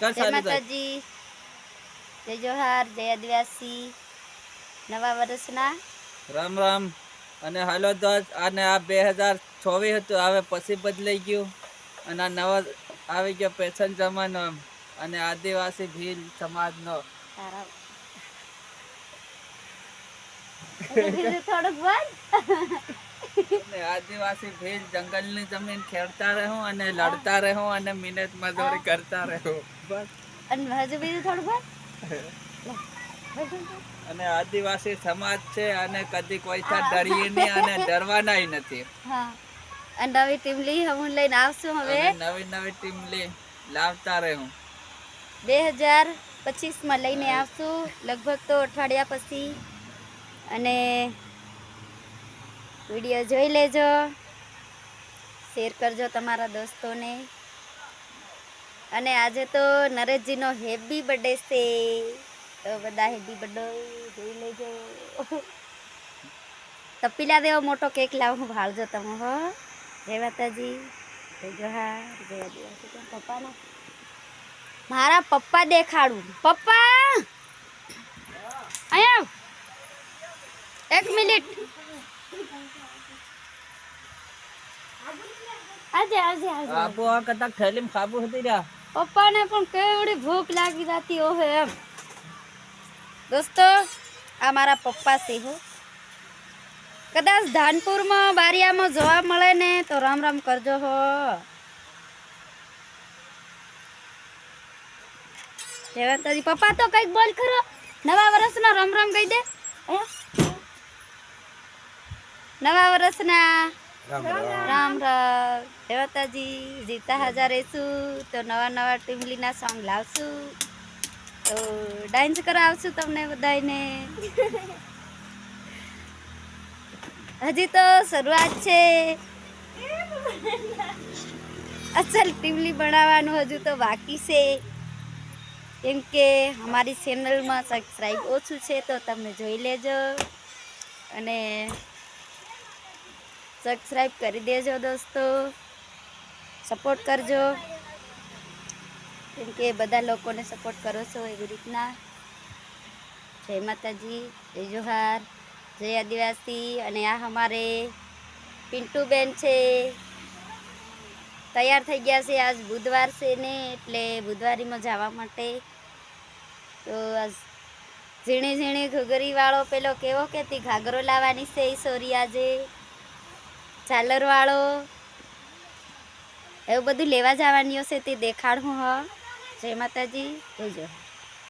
જય માતાજી. જય જોહાર જય આદિવાસી. નવા વર્ષના. રામ રામ. અને હાલો તો અને આ બે હજાર ચોવીસ હતું હવે પછી બદલાઈ ગયું. અને આ નવા આવી ગયો પેશન જમાનો અને આદિવાસી ભીલ સમાજનો. થોડુંક અને આદિવાસી ભીલ જંગલની જમીન ખેડતા રહું અને લડતા રહું અને મહેનત મજૂરી કરતા રહો. બસ. અને હજુ બીજું થોડું બસ અને આદિવાસી સમાજ છે અને કદી કોઈથી ડરીએ નહીં અને ડરવાનાય નથી. હા. અને નવી ટીમ લઈ હું લઈને આવશું હવે. નવી નવી ટીમ લઈ લાવતા રહું. બે હજાર પચીસમાં લઈને આવશું લગભગ તો અઠવાડિયા પછી. અને વીડિયો જોઈ લેજો. શેર કરજો તમારા દોસ્તોને. અને આજે તો નરેશજીનો હેપી બર્થડે છે. તો બધા હેપી બર્થડે જોઈ લેજો. તપીલા દેવો મોટો કેક લાવો, હું ભાળજો તમે, હો. જય માતાજી. જય જોહાર, જય આદિવાસી. મારા પપ્પા દેખાડું. પપ્પા! અહીંયા એક મિનિટ. આજે આજે આજે. આપો આ કદાચ થેલીમાં ખાબુ હતી રહ્યા પપ્પાને પણ કેવડી ભૂખ લાગી જતી ઓહે એમ. દોસ્તો આ મારા પપ્પા છે હો. કદાચ ધાનપુરમાં બારિયામાં જોવા મળે ને તો રામ રામ કરજો હો. માતાજી પપ્પા તો કંઈક બોલ ખરો. નવા વર્ષના રામ રામ કહી દે. અહીંયા. નવા વર્ષના. રામ રામ. દેવતાજી જીતા હાજર રહેશું. તો નવા નવા ટીમલીના સોંગ લાવશું. તો ડાન્સ કરાવશું તમને બધાને હજી તો શરૂઆત છે. અસલ ટીમલી બનાવવાનું હજુ તો બાકી છે. કેમ કે અમારી ચેનલમાં સબસ્ક્રાઈબ ઓછું છે તો તમે જોઈ લેજો. અને સબસ્ક્રાઈબ કરી દેજો દોસ્તો. સપોર્ટ કરજો. કેમ કે બધા લોકોને સપોર્ટ કરો છો એવી રીતના. જય માતાજી, જય જોહાર, જય આદિવાસી અને આ અમારે પિન્ટુબેન છે. તૈયાર થઈ ગયા છે આજ બુધવાર છે ને, એટલે બુધવારીમાં જવા માટે. તો આજ ઝીણી ઝીણી ઘૂઘરીવાળો પેલો કેવો કહેતી ઘાઘરો લાવવાની છે સોરી આજે. ઝાલરવાળો એવું બધું લેવા જવાની હશે તે દેખાડું હ. જય માતાજી. જય